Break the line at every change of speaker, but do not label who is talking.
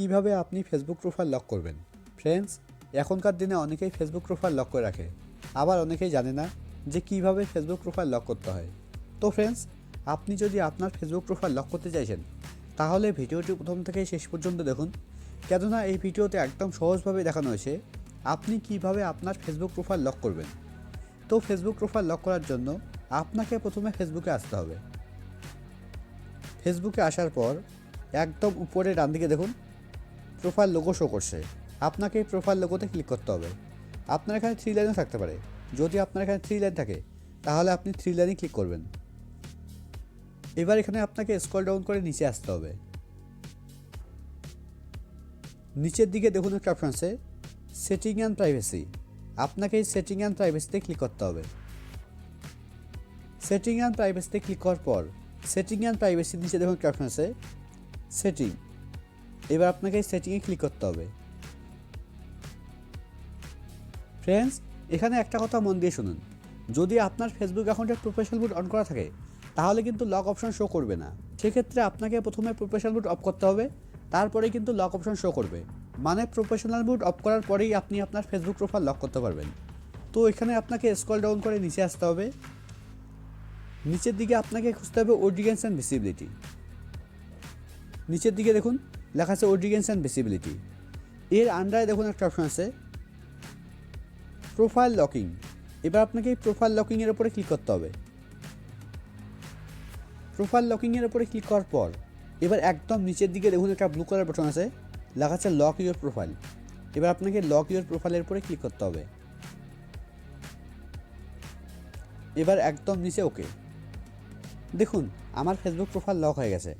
কীভাবে আপনি Facebook profile lock করবেন? ফ্রেন্ডস এখনকার দিনে অনেকেই ফেসবুক প্রোফাইল লক করে রাখে। আবার অনেকেই জানে না যে কীভাবে ফেসবুক প্রোফাইল লক করতে হয়। তো ফ্রেন্ডস আপনি যদি আপনার ফেসবুক প্রোফাইল লক করতে চাইছেন, তাহলে ভিডিওটি প্রথম থেকে শেষ পর্যন্ত দেখুন। কেননা এই ভিডিওতে একদম সহজভাবে দেখানো হয়েছে আপনি কীভাবে আপনার ফেসবুক প্রোফাইল লক করবেন। তো ফেসবুক প্রোফাইল লক করার জন্য আপনাকে প্রথমে ফেসবুকে আসতে হবে। ফেসবুকে আসার পর একদম উপরে ডান দিকে দেখুন। প্রোফাইল লোগো শো করছে। আপনাকে এই প্রোফাইল লোগোতে ক্লিক করতে হবে। আপনার এখানে থ্রি লাইনও থাকতে পারে। যদি আপনার এখানে থ্রি লাইন থাকে, তাহলে আপনি থ্রি লাইনই ক্লিক করবেন। এবার এখানে আপনাকে স্ক্রল ডাউন করে নিচে আসতে হবে। নিচের দিকে দেখুন একটা অপশন আছে সেটিং অ্যান্ড প্রাইভেসি আপনাকে এই সেটিং অ্যান্ড প্রাইভেসিতে ক্লিক করতে হবে। সেটিং অ্যান্ড প্রাইভেসিতে ক্লিক করার পর সেটিং অ্যান্ড প্রাইভেসির নিচে দেখুন একটা অপশন আছে সেটিং এবার আপনাকে সেটিংয়ে ক্লিক করতে হবে। ফ্রেন্ডস এখানে একটা কথা মন দিয়ে শুনুন। যদি আপনার ফেসবুক অ্যাকাউন্টে প্রফেশনাল বুট অন করা থাকে, তাহলে কিন্তু লক অপশন শো করবে না। সেক্ষেত্রে আপনাকে প্রথমে প্রফেশনাল বুট অফ করতে হবে, তারপরে কিন্তু লক অপশন শো করবে। মানে প্রফেশনাল মুড অফ করার পরেই আপনি আপনার ফেসবুক প্রোফাইল লক করতে পারবেন। তো এখানে আপনাকে স্কল ডাউন করে নিচে আসতে হবে। নিচের দিকে আপনাকে খুঁজতে হবে অডিয়েন্স অ্যান্ড ভিসিবিলিটি নিচের দিকে দেখুন লেখা আছে অডিয়েন্স অ্যান্ড ভিসিবিলিটি এর আন্ডারে দেখুন একটা অপশন আছে। প্রোফাইল লকিং এবার আপনাকে এই প্রোফাইল লকিংয়ের উপরে ক্লিক করতে হবে। প্রোফাইল লকিংয়ের উপরে ক্লিক করার পর, এবার একদম নিচের দিকে দেখুন একটা ব্লু কালার বাটন আছে। লেখা আছে লক ইউর প্রোফাইল এবার আপনাকে লক ইউর প্রোফাইলের উপরে ক্লিক করতে হবে। এবার একদম নিচে ওকে দেখুন, আমার ফেসবুক প্রোফাইল লক হয়ে গেছে।